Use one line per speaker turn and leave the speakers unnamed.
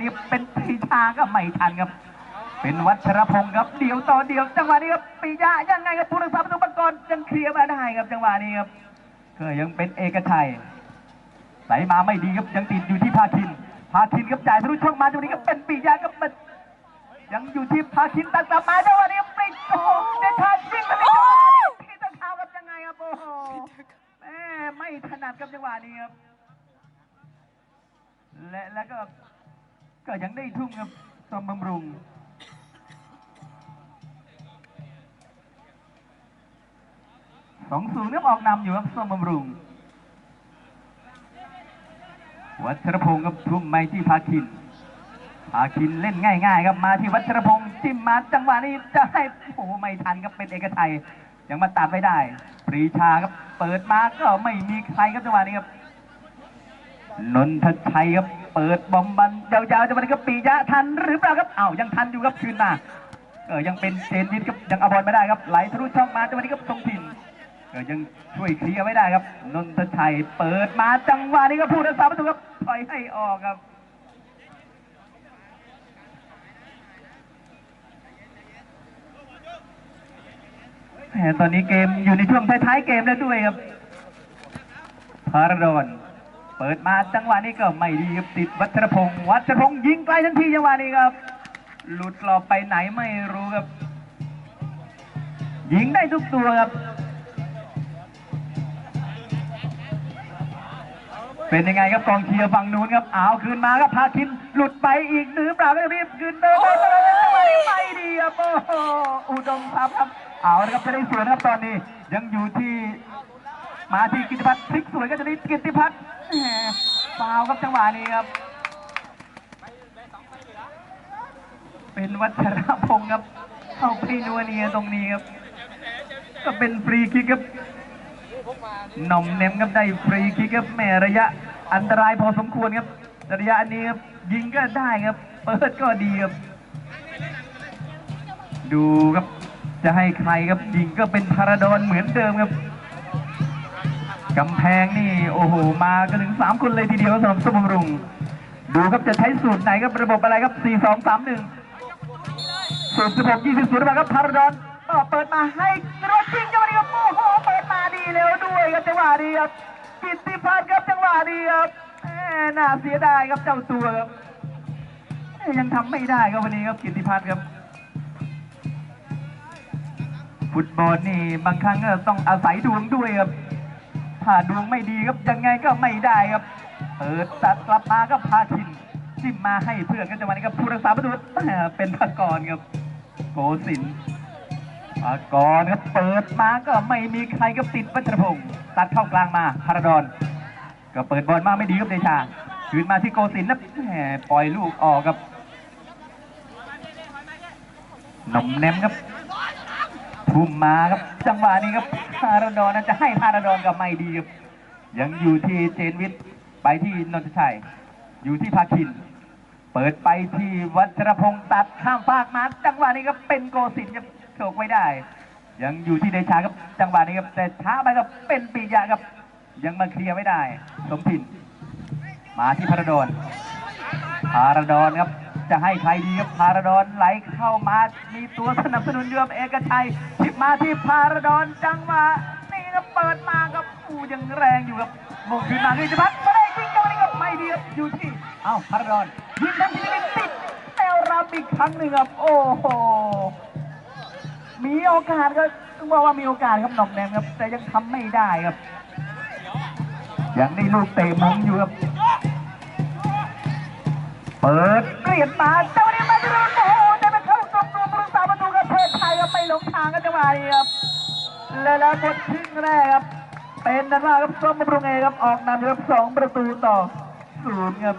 นี้เป็นปีชาก็ไม่ทันครับ เป็นวัชรพงศ์ครับเดี่ยวต่อเดี่ยวจังหวะนี้ครับปียะยังไงครับผู้รักษาประตูบังกรยังเคลียร์มาได้ครับจังหวะนี้ครับก็ยังเป็นเอกชัยไหลมาไม่ดีครับยังติดอยู่ที่ภาคินภาคินครับจ่ายทะลุช่องมาจังหวะนี้ครับเป็นปียะครับมันยังอยู่ที่ภาคินตัดกลับมาจังหวะนี้ปริโอ้โหเดชายิงมาที่จังหวะนี้ที่ตะเท้าครับยังไงครับโอ้โหแม่ไม่ถนัดครับจังหวะนี้ครับและแล้วก็ ก็ยังได้ทุ่มครับซอมบำรุงสองศูนย์ครับออกนำอยู่ครับส้มบำรุง วัชรพงศ์ครับทุ่มไม่ที่ภาคินภาคินเล่นง่ายๆครับมาที่วัชรพงศ์จิ้มมาจังหวะนี้จะให้โอ้ไม่ทันครับเป็นเอกชัยยังมาตัดไม่ได้ ปรีชาครับเปิดมาก็ไม่มีใครครับจังหวะนี้ครับนนทชัยครับ เปิดบอมบันยาวๆจังหวะนี้ครับปียะทันหรือเปล่าครับอ้าวยังทันอยู่ครับคืนมาเออยังเป็นเจนยิดครับยังเอาบอลไม่ได้ครับไหลทะลุช่องมาจังหวะนี้ครับทรงถิ่นก็ยังช่วยเคลียร์ไม่ได้ครับนนทชัยเปิดมาจังหวะนี้ก็ผู้รักษาประตูครับปล่อยให้ออกครับแหมตอนนี้เกมอยู่ในช่วงท้ายๆเกมแล้วด้วยครับพารดอน เปิดมาจังหวะนี้ก็ไม่ดีครับติดวัชรพงศ์วัชรพงศ์ยิงไกลทันทีจังหวะนี้ครับ หลุดหลอบไปไหนไม่รู้ครับ ยิงได้ทุกตัวครับ เป็นยังไงครับกองเชียร์ฝั่งนู้นครับอ้าวคืนมาครับพาคินหลุดไปอีกหรือเปล่าครับคืนเดินไปไม่ดีครับโอ้โหอุดมทรัพย์ครับเอาละครับจะได้สวนครับตอนนี้ยังอยู่ที่ มาที่กิติพัฒน์พลิกสวยก็จะได้กิติพัฒน์ฟาวครับจังหวะนี้ครับ เป็นวัชรพงศ์ครับเข้าไปนัวเนียตรงนี้ครับ ก็เป็นฟรีคิกครับหน่อมเนมครับได้ฟรีคิกครับแม่ระยะอันตรายพอสมควรครับ ระยะอันนี้ครับยิงก็ได้ครับ เปิดก็ดีครับ ดูครับจะให้ใครครับยิงก็เป็นพาราดอนเหมือนเดิมครับ กำแพงนี่โอ้โหมากันถึงสามคนเลยทีเดียวสำหรับสมบรุง ดูครับจะใช้สูตรไหนครับระบบอะไรครับ 4 2 3 1สูตร16 20สูตรมาครับพารดอนเปิดมาให้ระโดดยิงจังหวะนี้ครับโอ้โหเปิดมาดีเร็วด้วยครับจังหวะนี้ครับกิตติพัฒน์ครับจังหวะนี้ครับแหมน่าเสียดายครับเจ้าตัวครับยังทำไม่ได้ครับวันนี้ครับกิตติพัฒน์ครับฟุตบอลนี่บางครั้งก็ต้องอาศัยดวงด้วยครับ้าดวงไม่ดีครับยังไงก็ไม่ได้ครับเปิดตัดกลับมาก็พาคินจิ้มมาให้เพื่อนกันจังหวะนี้ครับผู้รักษาประตูเป็นพากรครับ โกสินพากรครับเปิดมาก็ไม่มีใครก็ติดวัชรพงศ์ตัดเข้ากลางมาพาราดอนก็เปิดบอลมาไม่ดีครับเดชาคืนมาที่โกสินทร์แหมปล่อยลูกออกครับหน่อมแนมครับทุ่มมาครับจังหวะนี้ครับ พาราดอนนั้นจะให้พาราดอนกับไม่ดีครับยังอยู่ที่เจนวิทย์ไปที่นนทชัย อยู่ที่ภาคิน เปิดไปที่วัชรพงศ์ตัดข้ามฟากมาจังหวะนี้ครับเป็นโกสินทร์ครับโฉกไว้ได้ ยังอยู่ที่เดชาครับจังหวะนี้ครับแต่ช้าไปครับเป็นปียะครับ ยังมาเคลียร์ไม่ได้ สมพินมาที่พาราดอนพาราดอนครับ จะให้ใครดีครับพาราดอนไหลเข้ามา มีตัวสนับสนุนเยือมเอกชัยทิบมาที่พาราดอนจังหวะนี่ครับเปิดมาครับอูยังแรงอยู่ครับมงคืนมาที่จะพัดไม่ได้ยิงจังหวะนี้ครับไม่ดีครับอยู่ที่เอ้าพาราดอนยิงทันทีนี้ติดแนวรับอีกครั้งหนึ่งครับโอ้โหมีโอกาสก็ต้องบอกว่ามีโอกาสครับหนองแนมครับ แต่ยังทำไม่ได้ครับยังได้ลูกเตะมุมอยู่ครับเปิด ลียนมาเจ้านี้มาที่รุ่นโอ้โหแต่มันเข้ากลมตัวผู้รักษาประตูกับเทพไทยครับไม่หลงทางกันจังหวะนี้ครับและแล้วหมดครึ่งแรกครับ เป็นนันว่าครับส้มบำรุงเอครับออกนำครับสองประตูต่อศูนย์ครับ